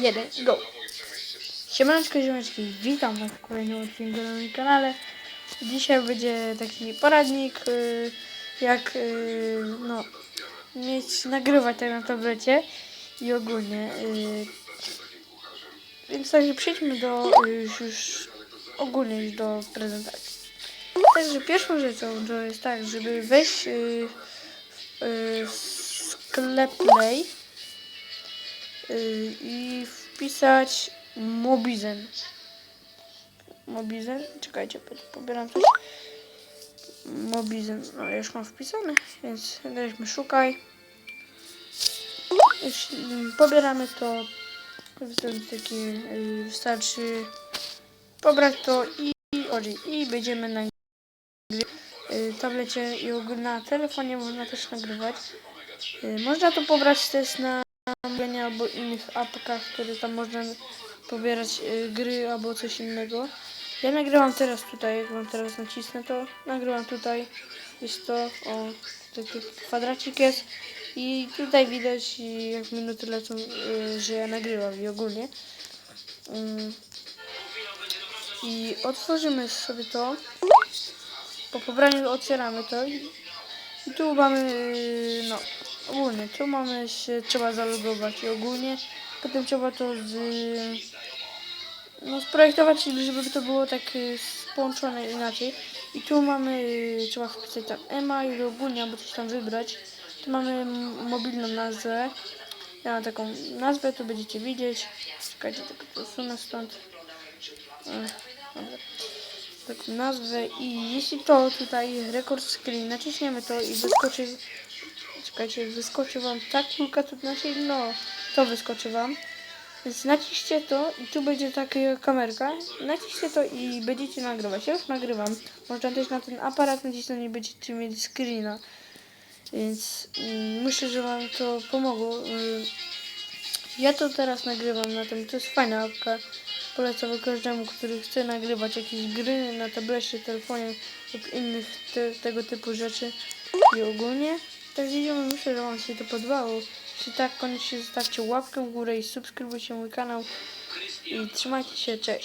jeden, go! Siemaneczko, ziomeczki, witam was w kolejnym odcinku na moim kanale. Dzisiaj będzie taki poradnik, y, jak y, no, mieć, nagrywać tak na tablecie i ogólnie. y, Więc także przejdźmy do już, już ogólnie już do prezentacji. Także pierwszą rzeczą to jest tak, żeby wejść y, y, w sklep Play i wpisać Mobizen. Mobizen? Czekajcie, po- pobieram coś. Mobizen. No już mam wpisane, więc daliśmy szukaj. Jeśli mm, pobieramy to, taki y, wystarczy pobrać to i, i, i będziemy na y, tablecie i na telefonie można też nagrywać. Y, Można to pobrać też na Gamenie albo innych apkach, które tam można pobierać y, gry albo coś innego. Ja nagrywam teraz tutaj, jak wam teraz nacisnę to, nagrywam tutaj. Jest to, o, taki kwadracik jest i tutaj widać y, jak minuty lecą, y, że ja nagrywam i ogólnie. Ym, I otworzymy sobie to. Po pobraniu otwieramy to i i tu mamy, y, no, tu mamy się, trzeba zalogować i ogólnie, potem trzeba to z, no, sprojektować, żeby to było tak y, połączone inaczej. I tu mamy, y, trzeba wpisać tam e-mail ogólnie, albo coś tam wybrać. Tu mamy mobilną nazwę. Ja mam taką nazwę, tu będziecie widzieć. Czekajcie, tylko to usunę stąd. E, dobra taką nazwę i jeśli to tutaj rekord screen naciśniemy to i wyskoczy czekajcie, wyskoczy wam ta kulka tu naszej, no to wyskoczy wam. Więc naciśćcie to i tu będzie taka kamerka. Naciśćcie to i będziecie nagrywać. Ja już nagrywam. Można też na ten aparat nacisnąć i będziecie mieli screena. Więc mm, myślę, że wam to pomogło. Ym, ja to teraz nagrywam na tym, to jest fajna apka. Polecam każdemu, który chce nagrywać jakieś gry na tablecie, telefonie lub innych te, tego typu rzeczy. I ogólnie. Tak idziemy, myślę, że wam się to podobało. Jeśli tak, koniecznie zostawcie łapkę w górę i subskrybujcie mój kanał. I trzymajcie się, cześć.